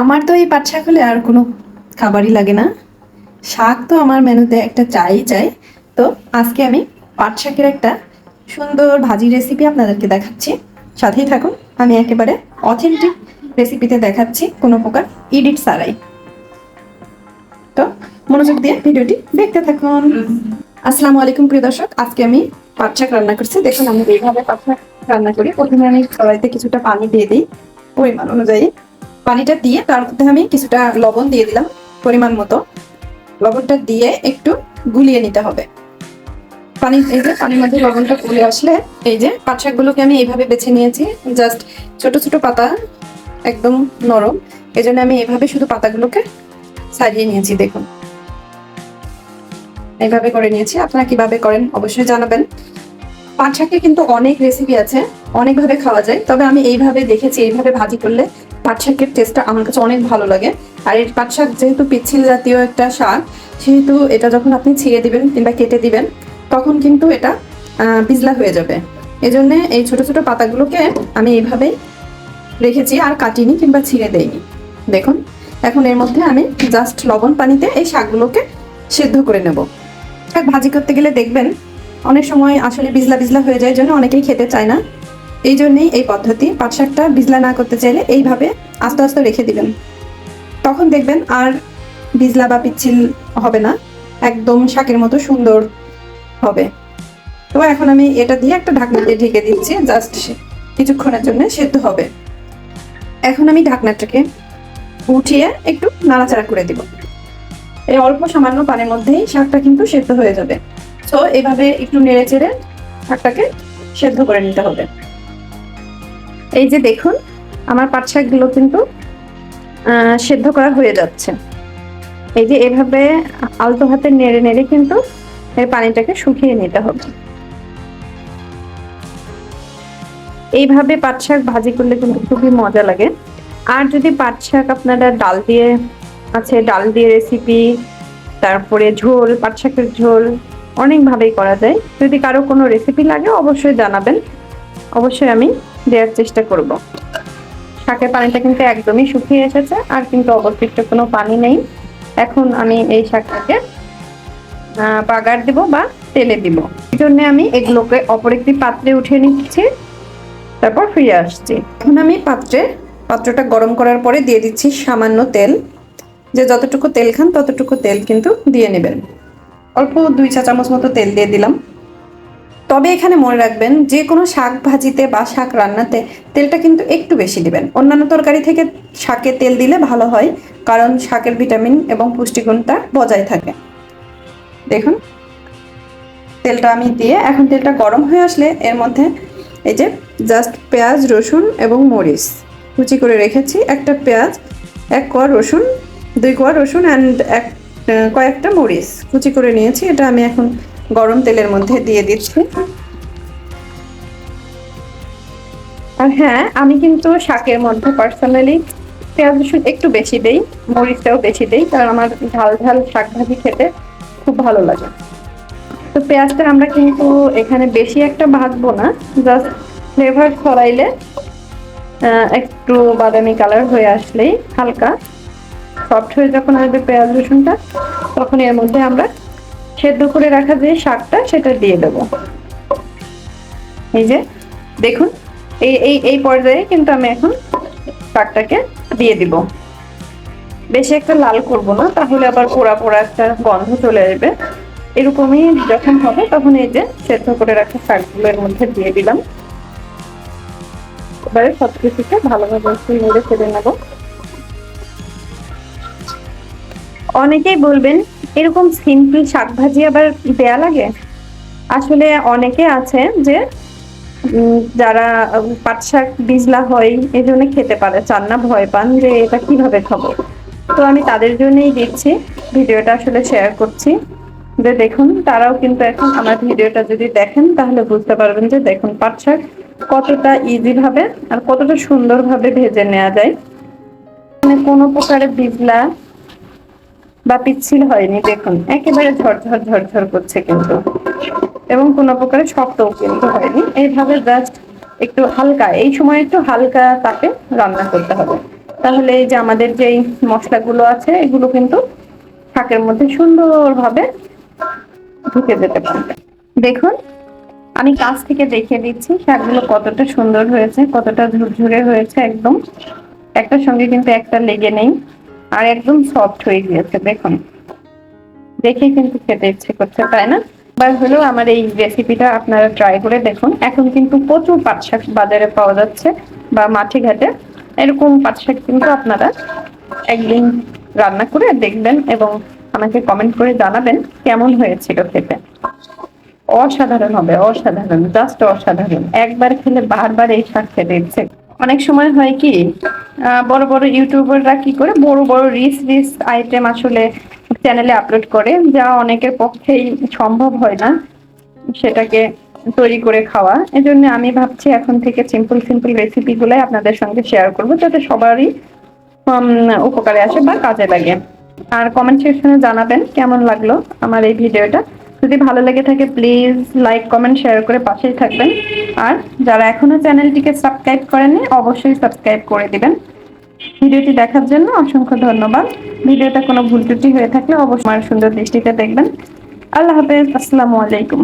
আমার তো এই পাট শাক হলে আর কোনো খাবারই লাগে না। শাক তো আমার মেনুতে একটা চাই চাই। তো আজকে আমি পাট শাকের একটা সুন্দর ভাজি রেসিপি আপনাদেরকে দেখাচ্ছি। সাথেই থাকুন, আমি একেবারে অথেন্টিক রেসিপিতে দেখাচ্ছি কোনো প্রকার ইডিট ছাড়াই। তো মনোযোগ দিয়ে ভিডিওটি দেখতে থাকুন। আসসালামু আলাইকুম প্রিয় দর্শক, আজকে আমি পাট শাক রান্না করছি। দেখুন, আমি এইভাবে পাট শাক রান্না করি। প্রথমে আমি কড়াইতে কিছুটা পানি দিয়ে দিই, পরিমাণ অনুযায়ী। পানিটা দিয়ে তার মধ্যে আমি কিছুটা লবণ দিয়ে দিলাম, পরিমাণ মতো। লবণটা দিয়ে একটু গুলিয়ে নিতে হবে। পানি, এই যে পানির মধ্যে লবণটা গুলে আসলে, এই যে পাট শাকগুলোকে আমি এইভাবে বেছে নিয়েছি, জাস্ট ছোট ছোট পাতা, একদম নরম। এই জন্য আমি এইভাবে শুধু পাতাগুলোকে সাজিয়ে নিয়েছি, দেখুন। এইভাবে করে নিয়েছি, আপনারা কীভাবে করেন অবশ্যই জানাবেন। পাট শাকের কিন্তু অনেক রেসিপি আছে, অনেকভাবে খাওয়া যায়, তবে আমি এইভাবে দেখেছি, এইভাবে ভাজি করলে পাট শাকের টেস্টটা আমার কাছে অনেক ভালো লাগে। আর এই পাট শাক যেহেতু পিচ্ছিল জাতীয় একটা শাক, সেহেতু এটা যখন আপনি ছিঁড়ে দিবেন কিংবা কেটে দিবেন, তখন কিন্তু এটা পিছলা হয়ে যাবে। এজন্য এই ছোট ছোট পাতাগুলোকে আমি এইভাবেই রেখেছি আর কাটিনি কিংবা ছিঁড়ে দেইনি। দেখুন, এখন এর মধ্যে আমি জাস্ট লবণ পানিতে এই শাকগুলোকে সেদ্ধ করে নেব। শাক ভাজি করতে গেলে দেখবেন, অনেক সময় আসলে বিজলা বিজলা হয়ে যায় জন্য অনেকেই খেতে চায় না। এই জন্যেই এই পদ্ধতি পাট শাকটা বিজলা না করতে চাইলে এইভাবে আস্তে আস্তে রেখে দিবেন। তখন দেখবেন আর বিজলা বা পিচ্ছিল হবে না, একদম শাকের মতো সুন্দর হবে। তো এখন আমি এটা দিয়ে একটা ঢাকনা দিয়ে ঢেকে দিচ্ছি, জাস্ট কিছুক্ষণের জন্য সেদ্ধ হবে। এখন আমি ঢাকনাটাকে উঠিয়ে একটু নাড়াচাড়া করে দিব। এই অল্প সামান্য পানির মধ্যেই শাকটা কিন্তু সেদ্ধ হয়ে যাবে। তো এভাবে একটু নেড়ে চেড়ে শাকটাকে সেদ্ধ করে নিতে হবে। এই যে দেখুন, আমার পাট শাকগুলো কিন্তু সেদ্ধ করা হয়ে যাচ্ছে। এই যে এভাবে আলতো হাতে নেড়ে নেড়ে কিন্তু এই পানিটাকে শুকিয়ে নিতে হবে। এইভাবে পাট শাক ভাজি করলে কিন্তু খুবই মজা লাগে। আর যদি পাট শাক আপনারা ডাল দিয়ে, আছে ডাল দিয়ে রেসিপি তারপরে ঝোল, পাট শাকের ঝোল, অনেকভাবেই করা যায়। যদি কারও কোনো রেসিপি লাগে অবশ্যই জানাবেন। অবশ্যই আমি দেওয়ার চেষ্টা করব। শাকের পানিটা কিন্তু একদমই শুকিয়ে এসেছে, আর কিন্তু অবশিষ্ট কোনো পানি নেই। এখন আমি এই শাকটাকে বাগার দিব বা তেলে দিব। এই জন্য আমি এগুলোকে অপর একটি পাত্রে উঠিয়ে নিচ্ছি, তারপর ফিরে আসছি। এখন আমি পাত্রে, পাত্রটা গরম করার পরে দিয়ে দিচ্ছি সামান্য তেল। যে যতটুকু তেল খান ততটুকু তেল কিন্তু দিয়ে নেবেন। অল্প দুই চা চামচ মতো তেল দিয়ে দিলাম। তবে এখানে মনে রাখবেন, যে কোনো শাক ভাজিতে বা শাক রান্নাতে তেলটা কিন্তু একটু বেশি দিবেন। অন্যান্য তরকারি থেকে শাকে তেল দিলে ভালো হয়, কারণ শাকের ভিটামিন এবং পুষ্টিগুণটা বজায় থাকে। দেখুন, তেলটা আমি দিয়ে এখন তেলটা গরম হয়ে আসলে এর মধ্যে এই যে জাস্ট পেঁয়াজ, রসুন এবং মরিচ কুচি করে রেখেছি। একটা পেঁয়াজ, এক কোয়া রসুন, দুই কোয়া রসুন অ্যান্ড এক কয়েকটা মরিচ কুচি করে নিয়েছি। এটা আমি এখন গরম তেলের মধ্যে দিয়ে দিচ্ছি। আর হ্যাঁ আমি কিন্তু শাকের মধ্যে পার্সোনালি পেঁয়াজ রসুন একটু বেশি দেই, মরিচটাও বেশি দেই, কারণ আমার ঝাল ঝাল শাক ভাজি খেতে খুব ভালো লাগে। তো পেঁয়াজটা আমরা কিন্তু এখানে বেশি একটা ভাজবো না জাস্ট ফ্লেভার ছড়াইলে একটু বাদামি কালার হয়ে আসলেই হালকা। সফট হয়ে যখন আসবে পেঁয়াজ রসুনটা, তখন এর মধ্যে আমরা সেদ্ধ করে রাখা যে শাকটা, সেটা দিয়ে দেবো। এই যে, দেখুন, এই এই এই পর্যায়ে কিন্তু আমি এখন শাকটাকে দিয়ে দিব। বেশি একটা লাল করব না, তাহলে আবার পোড়া পোড়া একটা গন্ধ চলে আসবে। এরকমই যখন হবে, তখন এই যে সেদ্ধ করে রাখা শাকগুলো এর মধ্যে দিয়ে দিলাম। এবারে সব কিছুকে ভালোভাবে একটু নেড়ে ফেলে নেব। অনেকেই বলবেন, এরকম সিম্পল শাকভাজি আবার দেয়া লাগে? আসলে অনেকে আছে যে যারা পাট শাক বিজলা হয়, এই জন্য খেতে পারে। চান না, ভয় পান যে এটা কীভাবে খাব? তো আমি তাদের জন্যই দিচ্ছি। ভিডিওটা আসলে শেয়ার করছি। যে দেখুন, তারাও কিন্তু এখন আমার ভিডিওটা যদি দেখেন, তাহলে বুঝতে পারবেন যে দেখুন, পাট শাক কতটা ইজিভাবে আর কতটা সুন্দরভাবে ভেজে নেওয়া যায়। মানে কোনো প্রকারের বিজলা বা পিচ্ছিল হয়নি, দেখুন, একেবারে ঝরঝর ঝরঝর করছে কিন্তু। এবং কোনো প্রকারের শক্তও কিন্তু হয়নি। এইভাবে জাস্ট একটু হালকা, এই সময় একটু হালকা তাপে রান্না করতে হবে। তাহলে এই যে আমাদের যেই মশলাগুলো আছে, এগুলো কিন্তু শাকের মধ্যে সুন্দরভাবে ঢুকে যেতে পারবে। দেখুন, আমি কাছ থেকে দেখিয়ে দিচ্ছি শাকগুলো কতটা সুন্দর হয়েছে, কতটা ঝুরঝুরে হয়েছে একদম। একটার সঙ্গে কিন্তু একটা লেগে নেই। আর একদম সফট হয়ে গিয়েছে, দেখুন। দেখে কিন্তু খেতে ইচ্ছে করছে, তাই না? এবার হলো আমার এই রেসিপিটা আপনারা ট্রাই করে দেখুন। এখন কিন্তু প্রচুর পাটশাক বাজারে পাওয়া যাচ্ছে, বা মাঠে ঘাটে এরকম পাটশাক কিন্তু আপনারা একদিন রান্না করে দেখবেন এবং আমাকে কমেন্ট করে জানাবেন কেমন হয়েছিল খেতে। অসাধারণ হবে, অসাধারণ জাস্ট অসাধারণ। একবার খেলে বারবার এই শাক খেতে ইচ্ছে। অনেক সময় হয় কি বড় বড় ইউটিউবাররা কি করে, বড় বড় রিচ রিচ আইটেম আসলে চ্যানেলে আপলোড করে, যা অনেকের পক্ষেই সম্ভব হয় না সেটাকে তৈরি করে খাওয়া। এজন্য আমি ভাবছি এখন থেকে সিম্পল সিম্পল রেসিপি গুলাই আপনাদের সঙ্গে শেয়ার করব, যাতে সবারই উপকারে আসে বা কাজে লাগে। আর কমেন্ট সেকশনে জানাবেন কেমন লাগল আমার এই ভিডিওটা যদি ভালো লেগে থাকে প্লিজ লাইক কমেন্ট শেয়ার করে পাশেই থাকবেন। আর যারা এখনও চ্যানেলটিকে সাবস্ক্রাইব করেনি অবশ্যই সাবস্ক্রাইব করে দিবেন। ভিডিওটি দেখার জন্য অসংখ্য ধন্যবাদ। ভিডিওটা কোনো ভুল ত্রুটি হয়ে থাকলে অবশ্যই সুন্দর দৃষ্টিতে দেখবেন। আল্লাহ হাফেজ, আসসালামু আলাইকুম।